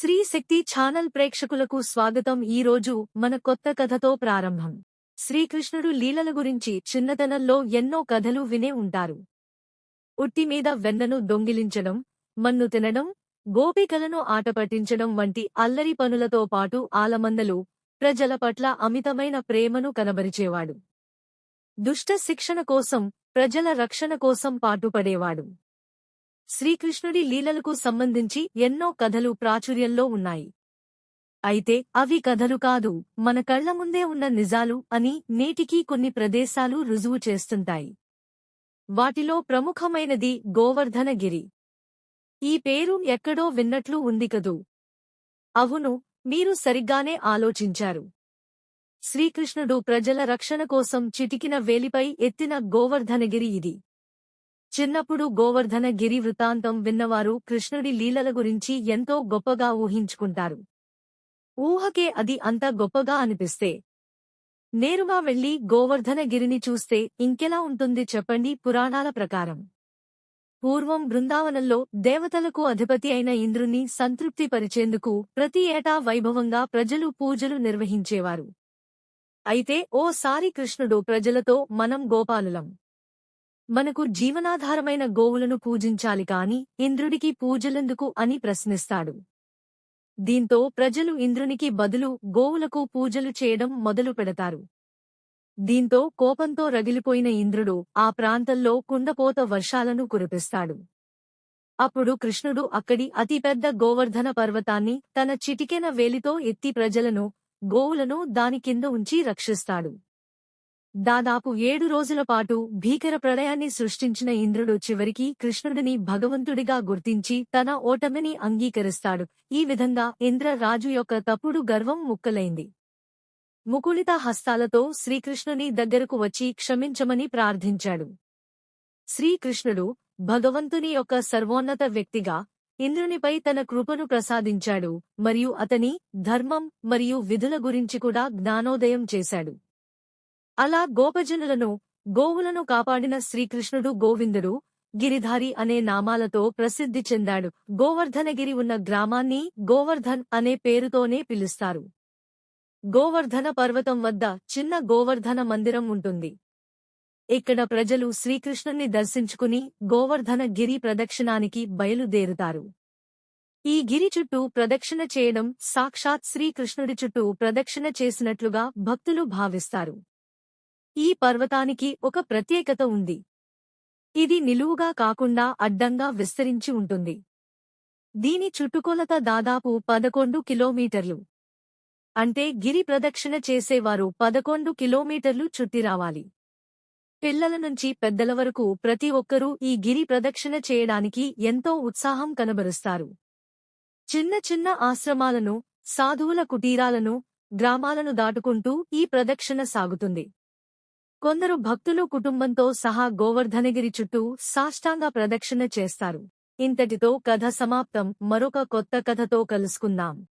శ్రీ శక్తి channel ప్రేక్షకులకు స్వాగతం ఈ రోజు మన కొత్త కథతో ప్రారంభం. శ్రీకృష్ణుడు లీలల గురించి చిన్నతనంలో ఎన్నో కథలు వినే ఉంటారు. ఉట్టిమీద వెన్నను దొంగిలించడం మన్ను తినడం గోపికలను ఆటపట్టించడం వంటి అల్లరి పనులతో పాటు ఆలమందలు ప్రజల పట్ల అమితమైన ప్రేమను కనబరిచేవాడు. దుష్ట శిక్షణ కోసం ప్రజల రక్షణ కోసం పాటుపడేవాడు. శ్రీకృష్ణుడి లీలలకు సంబంధించి ఎన్నో కథలు ప్రాచుర్యంలో ఉన్నాయి. అయితే అవి కథలు కాదు మన కళ్ళ ముందే ఉన్న నిజాలు అని నేటికీ కొన్ని ప్రదేశాలు రుజువు చేస్తుంటాయి. వాటిలో ప్రముఖమైనది గోవర్ధనగిరి. ఈ పేరు ఎక్కడో విన్నట్లు ఉంది కదూ? అవును మీరు సరిగ్గానే ఆలోచించారు. శ్రీకృష్ణుడు ప్రజల రక్షణ కోసం చిటికిన వేలిపై ఎత్తిన గోవర్ధనగిరి ఇది. చిన్నప్పుడు గోవర్ధన గిరి వృత్తాంతం విన్నవారు కృష్ణుడి లీలల గురించి ఎంతో గొప్పగా ఊహించుకుంటారు. ఊహకే అది అంత గొప్పగా అనిపిస్తే. నేరుగా వెళ్ళి గోవర్ధన గిరిని చూస్తే ఇంకెలా ఉంటుంది చెప్పండి పురాణాల ప్రకారం. పూర్వం బృందావనంలో దేవతలకు అధిపతి అయిన ఇంద్రుని సంతృప్తిపరిచేందుకు ప్రతి ఏటా వైభవంగా ప్రజలు పూజలు నిర్వహించేవారు. అయితే ఓసారి కృష్ణుడు ప్రజలతో మనం గోపాలులం. మనకు జీవనాధారమైన గోవులను పూజించాలి కాని ఇంద్రుడికి పూజలెందుకు అని ప్రశ్నిస్తాడు. దీంతో ప్రజలు ఇంద్రునికి బదులు గోవులకు పూజలు చేయడం మొదలు పెడతారు. దీంతో కోపంతో రగిలిపోయిన ఇంద్రుడు ఆ ప్రాంతంలో కుండపోత వర్షాలను కురిపిస్తాడు. అప్పుడు కృష్ణుడు అక్కడి అతిపెద్ద గోవర్ధన పర్వతాన్ని తన చిటికెన వేలితో ఎత్తి ప్రజలను గోవులను దాని కింద ఉంచి రక్షిస్తాడు. దాదాపు ఏడు రోజుల పాటు భీకర ప్రళయాన్ని సృష్టించిన ఇంద్రుడు చివరికి కృష్ణుడిని భగవంతుడిగా గుర్తించి తన ఓటమిని అంగీకరిస్తాడు. ఈ విధంగా ఇంద్ర రాజు యొక్క తప్పుడు గర్వం ముక్కలైంది. ముకుళిత హస్తాలతో శ్రీకృష్ణుని దగ్గరకు వచ్చి క్షమించమని ప్రార్థించాడు. శ్రీకృష్ణుడు భగవంతుని యొక్క సర్వోన్నత వ్యక్తిగా ఇంద్రునిపై తన కృపను ప్రసాదించాడు మరియు అతని ధర్మం మరియు విధుల గురించి కూడా జ్ఞానోదయం చేశాడు. అలా గోపజనులను గోవులను కాపాడిన శ్రీకృష్ణుడు గోవిందుడు గిరిధారి అనే నామాలతో ప్రసిద్ధి చెందాడు. గోవర్ధనగిరి ఉన్న గ్రామాన్ని గోవర్ధన్ అనే పేరుతోనే పిలుస్తారు. గోవర్ధన పర్వతం వద్ద చిన్న గోవర్ధన మందిరం ఉంటుంది. ఇక్కడ ప్రజలు శ్రీకృష్ణుని దర్శించుకుని గోవర్ధన గిరి ప్రదక్షిణానికి బయలుదేరుతారు. ఈ గిరి చుట్టూ ప్రదక్షిణ చేయడం సాక్షాత్ శ్రీకృష్ణుడి చుట్టూ ప్రదక్షిణ చేసినట్లుగా భక్తులు భావిస్తారు. ఈ పర్వతానికి ఒక ప్రత్యేకత ఉంది. ఇది నిలువుగా కాకుండా అడ్డంగా విస్తరించి ఉంటుంది. దీని చుట్టుకొలత దాదాపు పదకొండు కిలోమీటర్లు. అంటే గిరి ప్రదక్షిణ చేసేవారు పదకొండు కిలోమీటర్లు చుట్టిరావాలి పిల్లల నుంచి పెద్దల వరకు ప్రతి ఒక్కరూ ఈ గిరి ప్రదక్షిణ చేయడానికి ఎంతో ఉత్సాహం కనబరుస్తారు. చిన్న చిన్న ఆశ్రమాలను సాధువుల కుటీరాలను గ్రామాలను దాటుకుంటూ ఈ ప్రదక్షిణ సాగుతుంది. కొందరు భక్తులు కుటుంబంతో సహా గోవర్ధనగిరి చుట్టూ సాష్టాంగ ప్రదక్షిణ చేస్తారు. ఇంతటితో కథ సమాప్తం. మరొక కొత్త కథతో కలుసుకుందాం.